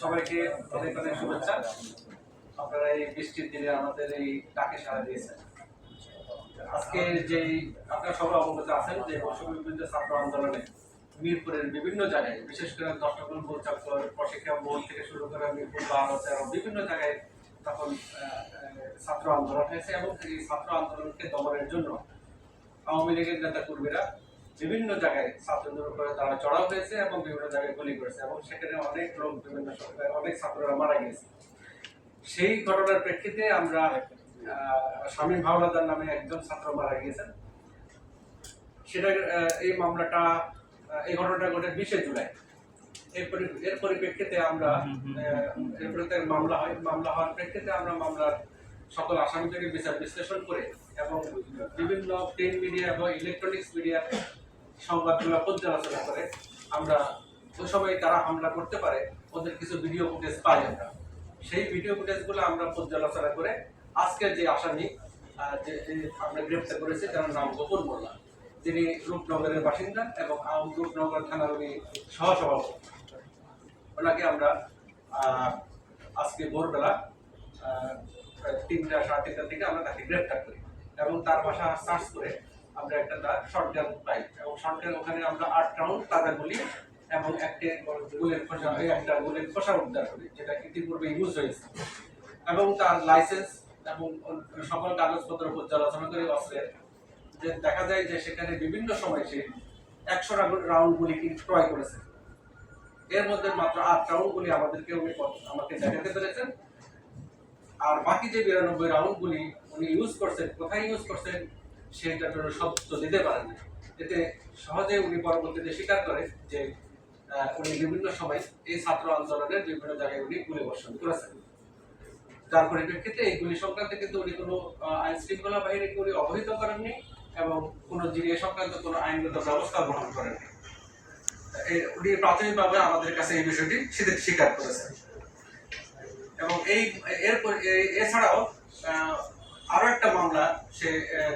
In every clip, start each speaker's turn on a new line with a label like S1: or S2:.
S1: সবাইকে অনেক অনেক শুভেচ্ছা। আপনারা এই বৃষ্টির দিনে আমাদের এই ডাকে দিয়েছেন। আজকে যে আপনারা সবাই অবগত আছেন যে ছাত্র আন্দোলনে মিরপুরের বিভিন্ন জায়গায়, বিশেষ করে দশটাকুল গোলচক্কর প্রশিক্ষা মোড় থেকে শুরু করে মিরপুর, বারো, তেরো, বিভিন্ন জায়গায় তখন ছাত্র আন্দোলন হয়েছে এবং এই ছাত্র আন্দোলনকে দমনের জন্য আওয়ামী লীগের নেতা কর্মীরা বিভিন্ন জায়গায় ছাত্রদের উপরে তারা চড়াও হয়েছে এবং বিভিন্ন জায়গায় গুলি করেছে এবং সেখানে অনেক লোক বিভিন্ন সময় অনেক ছাত্ররা মারা গেছে সেই ঘটনার প্রেক্ষিতে আমরা শামীম হাওলাদার নামে একজন ছাত্র মারা গিয়েছেন। সেটা এই মামলাটা এই ঘটনাটা ঘটে বিশে জুলাই। এর পরিপ্রেক্ষিতে আমরা আহ, এর পরিপ্রেক্ষিতে মামলা হয় মামলা হওয়ার প্রেক্ষিতে আমরা মামলার সকল আসামিদেরকে বিচার বিশ্লেষণ করে এবং বিভিন্ন প্রিন্ট মিডিয়া এবং ইলেকট্রনিক্স মিডিয়া সংবাদগুলো পর্যালোচনা করে, আমরা ওই সময় তারা হামলা করতে পারে, ওদের কিছু ভিডিও ফুটেজ পাই আমরা। সেই ভিডিও ফুটেজগুলো আমরা পর্যালোচনা করে, আজকের যে আসামি যে আমরা গ্রেপ্তার করেছি, তার নাম গোপন মোল্লা। যিনি রূপনগরের বাসিন্দা এবং রূপনগর থানার উনি সহসভাপতি। ওনাকে আমরা আজকে ভোরবেলা তিনটা সাড়ে তিনটার দিকে আমরা তাকে গ্রেপ্তার করি এবং তার বাসা সার্চ করে আমরা একটা শর্ট গান পাই এবং শর্ট গান ওখানে আমরা আট রাউন্ড তাজা গুলি এবং একটি গুলের খোসা, এই একটা গুলের খোসা উদ্ধার করি, যেটা ইতিপূর্বে ইউজ হয়েছে। এবং তার লাইসেন্স এবং সকল কাগজপত্র পর্যালোচনা করে অস্ত্রের যে দেখা যায় যে সেখানে বিভিন্ন সময় সে একশো রাউন্ড গুলি ক্রয় করেছে। এর মধ্যে মাত্র আট রাউন্ড গুলি আমাদেরকে উনি আমাকে দেখাতে পেরেছেন। আর বাকি যে বিরানব্বই রাউন্ড গুলি উনি ইউজ করছেন, কোথায় ইউজ করছেন সেটার জন্য সত্য দিতে পারেন না। এতে সহজে উনি পরবর্তীতে স্বীকার করে যে উনি বিভিন্ন সময় এই ছাত্র আন্দোলনের বিভিন্ন জায়গায় উনি গুলি বর্ষণ করেছেন। যার পরিপ্রেক্ষিতে এই গুলি সংক্রান্ত কিন্তু উনি কোনো আইন শৃঙ্খলা বাহিনীকে উনি অবহিত করেননি এবং কোনো জিনিস সংক্রান্ত কোনো আইনগত ব্যবস্থা গ্রহণ করেননি। উনি প্রাথমিকভাবে আমাদের কাছে এই বিষয়টি স্বীকার- করেছেন। এবং এই, এরপর এছাড়াও আরও একটা মামলা, সে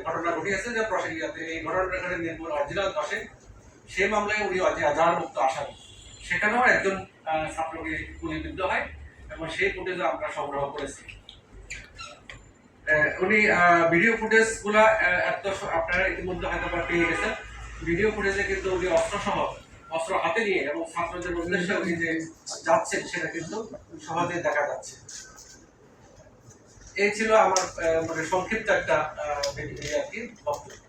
S1: ঘটনা ঘটিয়েছে যে প্রসিকিউতে এই ঘটনাটা ঘটে নির্মূল অরিজিনাল দশে সেই মামলায় উনি আজার মুক্ত আসামি। সেখানেও একজন ছাত্রকে গুলিবিদ্ধ হয় এবং সেই ফুটেজ আমরা সংগ্রহ করেছি। উনি ভিডিও ফুটেজগুলা এত আপনারা ইতিমধ্যে হয়তো বা পেয়ে গেছেন। ভিডিও ফুটেজে কিন্তু উনি অস্ত্র সহ অস্ত্র হাতে নিয়ে এবং ছাত্রদের উদ্দেশ্যে উনি যে যাচ্ছেন, সেটা কিন্তু সহজে দেখা যাচ্ছে। এই ছিল আমার মানে সংক্ষিপ্ত একটা আর কি বক্তব্য